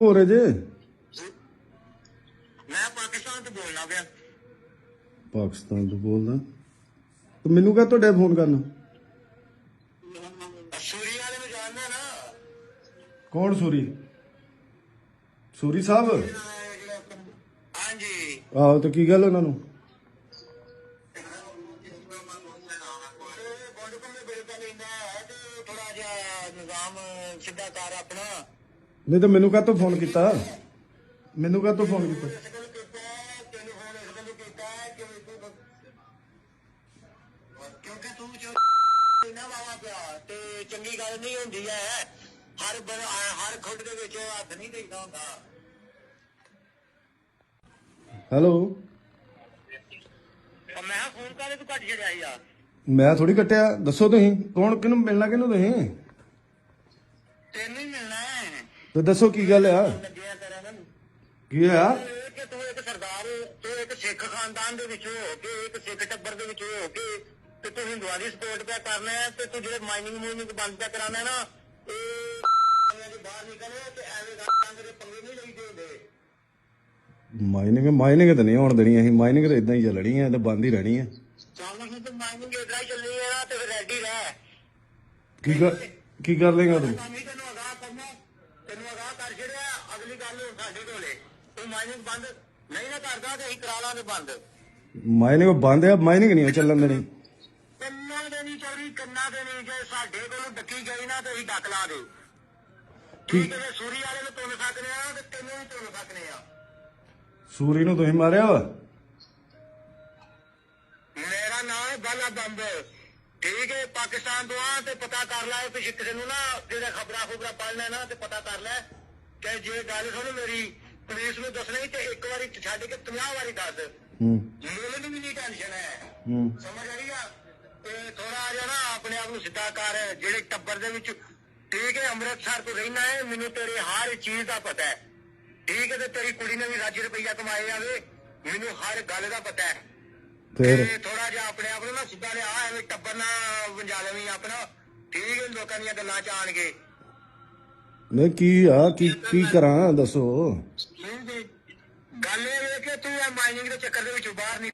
ਹੋ ਰਹੇ ਜੇ ਮੈਂ ਪਾਕਿਸਤਾਨ ਤੋਂ ਬੋਲਣਾ ਪਿਆ ਪਾਕਿਸਤਾਨ ਤੋਂ ਬੋਲਦਾ। ਤੇ ਮੈਨੂੰ ਕਹ ਤੁਹਾਡੇ ਫੋਨ ਕਰਨਾ? ਸੂਰੀ ਵਾਲੇ ਨੂੰ ਜਾਣਦਾ ਨਾ? ਕੌਣ ਸੂਰੀ? ਸੂਰੀ ਸਾਹਿਬ? ਹਾਂਜੀ। ਆਹੋ ਤੇ ਕੀ ਗੱਲ ਉਹਨਾਂ ਨੂੰ? ਥੋੜਾ ਜਿਹਾ ਨਿਜ਼ਾਮ ਸਿੱਧਾ ਕਰ ਆਪਣਾ। ਨਹੀਂ ਤਾਂ ਮੈਨੂੰ ਕਾਹ ਤੋਂ ਫੋਨ ਕੀਤਾ? ਮੈਨੂੰ ਕਾਹ ਤੋਂ ਫੋਨ ਕੀਤਾ? ਤੂੰ ਕਿਉਂਕਿ ਤੂੰ ਜੋ ਨਾ ਵਾਵਾ ਪਿਆ ਤੇ ਚੰਗੀ ਗੱਲ ਨਹੀਂ ਹੁੰਦੀ ਹੈ ਹਰ ਬਰ- ਹਰ ਖੁੱਡ ਦੇ ਵਿੱਚ ਹੱਥ ਨਹੀਂ ਦੇਈਦਾ ਹੁੰਦਾ। ਹੈਲੋ ਮੈਂ ਫੋਨ ਕਾਲੇ ਤੂੰ ਘੱਟ ਛੜਿਆ ਆ? ਮੈਂ ਥੋੜੀ ਕੱਟਿਆ। ਦੱਸੋ ਤੁਸੀਂ ਕੌਣ ਕਿਹਨੂੰ ਮਿਲਣਾ ਕਿਹਨੂੰ ਤੁਸੀਂ? ਤੈਨੂੰ ਹੀ ਮਿਲਣਾ ਹੈ ਤੇ ਦੱਸੋ ਕੀ ਗੱਲ ਆ? ਲੱਗਿਆ ਤੇਰਾ ਕੀ ਆ ਕਿ ਤੂੰ ਇੱਕ ਸਰਦਾਰ ਤੂੰ ਇੱਕ ਸਿੱਖ ਖਾਨਦਾਨ ਦੇ ਵਿੱਚੋਂ ਹੋ ਕੇ ਇੱਕ ਸਿੱਖ ਟੱਬਰ ਦੇ ਵਿੱਚੋਂ ਹੋ ਕੇ ਤੇ ਤੂੰ ਹਿੰਦੂਆਂ ਦੀ ਸਪੋਰਟ ਪਿਆ ਕਰਨਾ ਹੈ ਤੇ ਤੂੰ ਜਿਹੜੇ ਮਾਈਨਿੰਗ ਮੂਵਮੈਂਟ ਬੰਦ ਪਿਆ ਕਰਾਣਾ ਹੈ ਨਾ ਇਹ ਦੁਨੀਆ ਦੇ ਬਾਹਰ ਨਿਕਲੇ ਤੇ ਐਵੇਂ ਗਾਂ ਦੇ ਪੰਗੇ ਨਹੀਂ ਲਈਦੇ ਹੁੰਦੇ ਮਾਈਨਿੰਗ ਮਾਈਨਿੰਗ ਤਾਂ ਨਹੀਂ ਹੋਣ ਦੇਣੀ ਅਸੀਂ। ਮਾਈਨਿੰਗ ਤਾਂ ਇਦਾਂ ਹੀ ਚੱਲਣੀ ਹੈ ਤੇ ਬੰਦ ਹੀ ਰਹਿਣੀ ਹੈ ਚੱਲ ਹੁਣ ਤੂੰ ਮਾਈਨਿੰਗ ਇਧਰ ਹੀ ਚੱਲਣੀ ਹੈ ਨਾ ਤੇ ਰੈਡੀ ਰਹਿ ਕੀ ਕਰ ਕੀ ਕਰ ਲੇਗਾ ਤੂੰ? ਕੰਮ ਹੀ ਤੈਨੂੰ ਅਗਾਹ ਤੈਨੂੰ ਅਗਾਹ ਕਰ ਛੜਿਆ ਅਗਲੀ ਗੱਲ ਸਾਡੇ ਕੋਲੇ। ਤੂੰ ਮਾਈਨਿੰਗ ਬੰਦ। ਨਹੀਂ ਨਾ ਕਰਦਾ ਤੇ ਅਸੀਂ ਕਰਾ ਲਾਂਗੇ ਬੰਦ। ਮਾਈਨਿੰਗ ਬੰਦ ਆ ਮਾਈਨਿੰਗ ਨਹੀਂ ਚੱਲਣ ਦੇਣੀ। ਕੰਨਾਂ ਦੇ ਨਹੀਂ ਚੌਰੀ ਕੰਨਾਂ ਦੇ ਨਹੀਂ ਜੇ ਸਾਡੇ ਕੋਲੋਂ ਡੱਕੀ ਗਈ ਨਾ ਤੇ ਅਸੀਂ ਡੱਕ ਲਾ ਦੇ। ਠੀਕ। ਹੈ ਸੂਰੀ ਵਾਲੇ ਨੂੰ ਤੁੰਨ ਸਕਨੇ ਆ ਤੇ ਤੈਨੂੰ ਵੀ ਤੁੰਨ ਸਕਨੇ ਆ। ਸੂਰੀ ਨੂੰ ਤੁਸੀਂ ਮਾਰਿਆ ਵਾ? ਮੇਰਾ ਨਾਮ ਹੈ ਬਾਲਾ ਬੰਬ। ਠੀਕ ਹੈ ਪਾਕਿਸਤਾਨ ਤੋਂ ਆ ਤੇ ਪਤਾ ਕਰ ਲੈ ਕਿ ਕਿਸੇ ਨੂੰ ਨਾ ਜਿਹੜਾ ਖਬਰਾਂ ਖਬਰਾਂ ਪੜ੍ਹਨਾ ਨਾ ਤੇ ਪਤਾ ਕਰ ਲੈ ਕਿ ਜੇ ਗੱਲ ਸੁਣ ਮੇਰੀ ਪੁਲਿਸ ਨੂੰ ਦੱਸਣੀ ਤੇ ਇੱਕ ਵਾਰੀ ਛੱਡ ਕੇ 50 ਵਾਰੀ ਦੱਸ। ਹੂੰ। ਮੈਨੂੰ ਵੀ ਨਹੀਂ ਟੈਨਸ਼ਨ ਹੈ। ਹੂੰ। ਸਮਝ ਆਈ ਆ? ਤੇ ਥੋੜਾ ਜਿਹਾ ਨਾ ਆਪਣੇ ਆਪ ਨੂੰ ਸਿੱਧਾ ਕਰ ਜਿਹੜੇ ਟੱਬਰ ਦੇ ਵਿੱਚ ਠੀਕ ਹੈ ਅੰਮ੍ਰਿਤਸਰ ਤੋਂ ਰਹਿਣਾ ਹੈ ਮੈਨੂੰ ਤੇਰੇ ਹਰ ਚੀਜ਼ ਦਾ ਪਤਾ ਹੈ। ਠੀਕ ਹੈ ਤੇ ਤੇਰੀ ਕੁੜੀ ਨੇ ਵੀ ਲੱਜ ਰੁਪਈਆ ਕਮਾਏ ਜਾਵੇ ਮੈਨੂੰ ਹਰ ਗੱਲ ਦਾ ਪਤਾ ਹੈ। ਫਿਰ? ਥੋੜਾ ਜਿਹਾ ਆਪਣੇ ਆਪ ਨੂੰ ਨਾ ਸਿੱਧਾ ਲਿਆ ਐਵੇਂ ਟੱਬਰ ਨਾ ਵੰਜਾ ਲਵੀਂ ਆਪਣਾ। ਠੀਕ ਹੈ ਲੋਕਾਂ ਦੀਆਂ ਗੱਲਾਂ ਚ ਆਣਗੇ ਨਹੀਂ ਕੀ ਆ ਕੀ ਕੀ ਕਰਾਂ ਦੱਸੋ। ਗੱਲ ਇਹ ਵੇ ਕਿ ਤੂੰ ਇਹ ਮਾਈਨਿੰਗ ਦੇ ਚੱਕਰ ਦੇ ਵਿੱਚੋਂ ਬਾਹਰ ਨਹੀਂ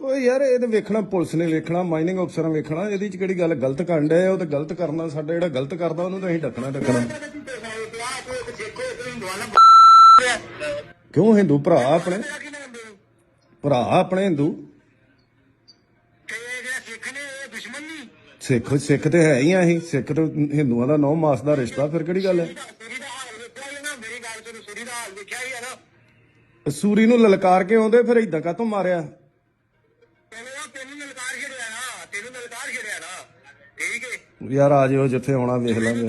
ਓਏ ਯਾਰ ਇਹ ਤਾਂ ਵੇਖਣਾ ਪੁਲਿਸ ਨੇ ਵੇਖਣਾ ਮਾਈਨਿੰਗ ਅਫਸਰਾਂ ਵੇਖਣਾ ਇਹਦੀ ਚ ਕਿਹੜੀ ਗੱਲ ਗਲਤ ਕਰਨ ਡਿਆ ਉਹ ਤਾਂ ਗਲਤ ਕਰਨਾ ਸਾਡਾ ਜਿਹੜਾ ਗਲਤ ਕਰਦਾ ਉਹਨੂੰ ਤਾਂ ਅਸੀਂ ਡੱਕਣਾ ਡੱਕਣਾ। ਕਿਉਂ ਹਿੰਦੂ ਭਰਾ ਆਪਣੇ? ਭਰਾ ਆਪਣੇ ਹਿੰਦੂ। ਸਿੱਖ ਸਿੱਖ ਤੇ ਹੈ ਹੀ ਆ ਅਸੀਂ, ਸਿੱਖ ਤੇ ਹਿੰਦੂਆਂ ਦਾ ਨੌ ਮਾਸ ਦਾ ਰਿਸ਼ਤਾ, ਫਿਰ ਕਿਹੜੀ ਗੱਲ ਹੈ? ਮੇਰੀ ਗੱਲ ਤੈਨੂੰ ਸੁਰੀ ਦਾ ਹਾਲ ਦੇਖਿਆ ਹੀ ਆ ਨਾ ਸੂਰੀ ਨੂੰ ਲਲਕਾਰ ਕੇ ਆਉਂਦੇ? ਫਿਰ ਇਦਾਂ ਕਾਤੋਂ ਮਾਰਿਆ? ਤੈਨੂੰ ਨਾ ਛੜਿਆ ਨਾ ਤੈਨੂੰ ਨਲਕਾਰ ਛੜਿਆ ਨਾ ਠੀਕ ਹੈ ਯਾਰ ਆ ਜਿਓ, ਜਿੱਥੇ ਆਉਣਾ ਵੇਖ ਲਾਂਗੇ।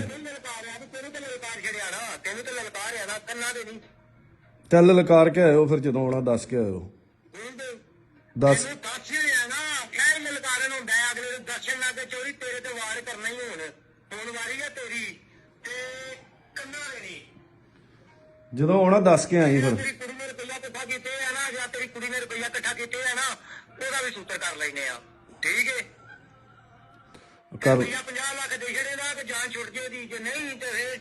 ਚੱਲ ਲਲਕਾਰ ਕੇ ਆਇਓ, ਫਿਰ ਜਦੋਂ ਆਉਣਾ ਦੱਸ ਕੇ ਆਇਓ। ਹੁਣ ਦੱਸ ਤੈਨੂੰ ਦੱਸ ਨਾ ਨਲਕਾਰਨ ਹੁੰਦਾ ਹੈ ਅਗਲੇ ਨੂੰ ਦਰਸ਼ਨ ਲਾ ਕੇ ਚੋਰੀ ਤੇਰੇ ਤੇ ਵਾਰ ਕਰਨਾ ਹੀ ਹੁਣ। ਹੁਣ ਵਾਰੀ ਆ ਤੇਰੀ ਤੇ ਕੰਨਾਂ ਦੇ ਨਹੀਂ। ਜਦੋਂ ਆਉਣਾ ਦੱਸ ਕੇ ਆਈ ਫਿਰ। ਤੇਰੀ ਕੁੜੀ ਨੇ ਰੁਪਈਆ ਇਕੱਠਾ ਕੀਤੇ ਆ ਨਾ ਜਾਂ ਤੇਰੀ ਕੁੜੀ ਨੇ ਰੁਪਈਆ ਇਕੱਠਾ ਕੀਤੇ ਆ ਨਾ ਉਹਦਾ ਵੀ ਸੂਤਰ ਕਰ ਲੈਨੇ ਆ। ਠੀਕ ਹੈ ਕਰ ਰੁਪਈਆ 50 ਲੱਖ ਦੇ ਛੜੇ ਦਾ ਤੇ ਜਾਨ ਛੁੱਟ ਜੇ ਦੀ ਜੇ ਨਹੀਂ ਤੇ ਫਿਰ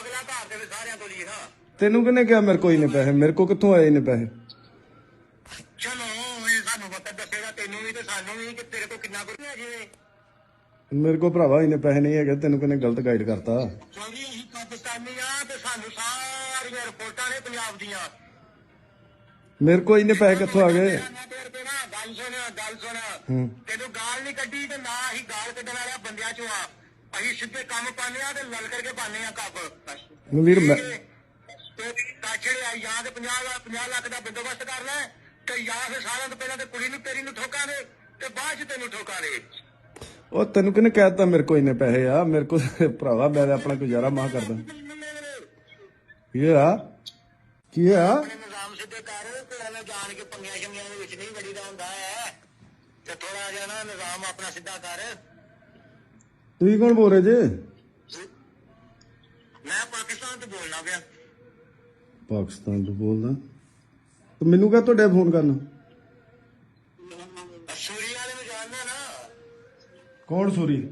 ਅਗਲਾ ਭਾਰ ਦੇ ਸਾਰਿਆਂ ਤੋਂ ਲਈ ਨਾ। ਤੈਨੂੰ ਕਿਹਨੇ ਕਿਹਾ ਮੇਰੇ ਕੋਈ ਨਹੀਂ ਪੈਸੇ? ਮੇਰੇ ਕੋ ਕਿੱਥੋਂ ਆਏ ਨੇ ਪੈਸੇ? ਤੈਨੂੰ ਵੀ ਤੇ ਸਾਨੂੰ ਵੀ ਕਿ ਤੇਰੇ ਕੋਲ ਕਿੰਨਾ ਕੁ ਹੈ ਜਿਵੇਂ ਮੇਰੇ ਕੋ ਭਰਾਵਾ ਇਹਨੇ ਪੈਸੇ ਨਹੀਂ ਹੈਗੇ ਤੈਨੂੰ ਕਿਹਨੇ ਗਲਤ ਗਾਈਡ ਕਰਤਾ ਕਿਉਂਕਿ ਅਸੀਂ ਪਾਕਿਸਤਾਨੀ ਆ ਤੇ ਸਾਨੂੰ ਸਾਰੀਆਂ ਰਿਪੋਰਟਾਂ ਨੇ ਪੰਜਾਬ ਦੀਆਂ ਮੇਰੇ ਕੋ ਇਹਨੇ ਪੈਸੇ ਕਿੱਥੋਂ ਆ ਗਏ ਗੱਲ ਸੁਣ ਗੱਲ ਸੁਣ ਹੂੰ ਤੈਨੂੰ ਗਾਲ ਨਹੀਂ ਕੱਢੀ ਤੇ ਨਾ ਅਸੀਂ ਗਾਲ ਕੱਢਣ ਵਾਲਿਆਂ ਬੰਦਿਆਂ ਚੋਂ ਆ ਅਸੀਂ ਸਿੱਧੇ ਕੰਮ ਪਾਉਂਦੇ ਆ ਤੇ ਲਲ ਕਰਕੇ ਪਾਉਂਦੇ ਆ ਕੱਪ ਵੀਰ ਮੈਂ ਤੇ ਕਾਛੜੇ ਆ ਜਾਂ ਤੇ 50 ਲੱਖ 50 ਲੱਖ ਦਾ ਬੰਦੋਬਸਤ ਕਰ ਲੈ ਤੇ ਜਾਂ ਫਿਰ ਸਾਰਿਆਂ ਤੋਂ ਪਹਿਲਾਂ ਤੇ ਕੁੜੀ ਨੂੰ ਤੇਰੀ ਨੂੰ ਠੋਕਾਂਗੇ ਤੇ ਬਾਅਦ ਚ ਤੈਨੂੰ ਠੋਕਾਂਗੇ ਉਹ ਤੈਨੂੰ ਕਿਹਨੇ ਕਹਿਤਾ ਮੇਰੇ ਕੋ ਇਹਨੇ ਪੈਸੇ ਆ? ਮੇਰੇ ਕੋ ਭਰਾਵਾ ਮੈਂ ਤਾਂ ਆਪਣਾ ਗੁਜ਼ਾਰਾ ਮਾਹ ਕਰਦਾ ਕੀ ਆ ਕੀ ਆ ਆਪਣੇ ਨਿਜ਼ਾਮ ਸਿੱਧੇ ਕਰ ਤੇ ਐਵੇਂ ਜਾਣ ਕੇ ਪੰਗਿਆਂ ਸ਼ੰਗਿਆਂ ਦੇ ਵਿੱਚ ਨਹੀਂ ਵੜੀਦਾ ਹੁੰਦਾ ਹੈ। ਤੇ ਥੋੜਾ ਜਿਹਾ ਨਾ ਨਿਜ਼ਾਮ ਆਪਣਾ ਸਿੱਧਾ ਕਰ। ਤੁਸੀਂ ਕੌਣ ਬੋਲ ਰਹੇ ਜੇ? ਮੈਂ ਪਾਕਿਸਤਾਨ ਤੋਂ ਬੋਲਣਾ ਪਿਆ। ਪਾਕਿਸਤਾਨ ਤੋਂ ਬੋਲਦਾ। ਤੇ ਮੈਨੂੰ ਕਹ ਤੁਹਾਡੇ ਫੋਨ ਕਰਨਾ? ਸੂਰੀ ਵਾਲੇ ਨੂੰ ਜਾਣਦਾ ਨਾ। ਕੌਣ ਸੂਰੀ?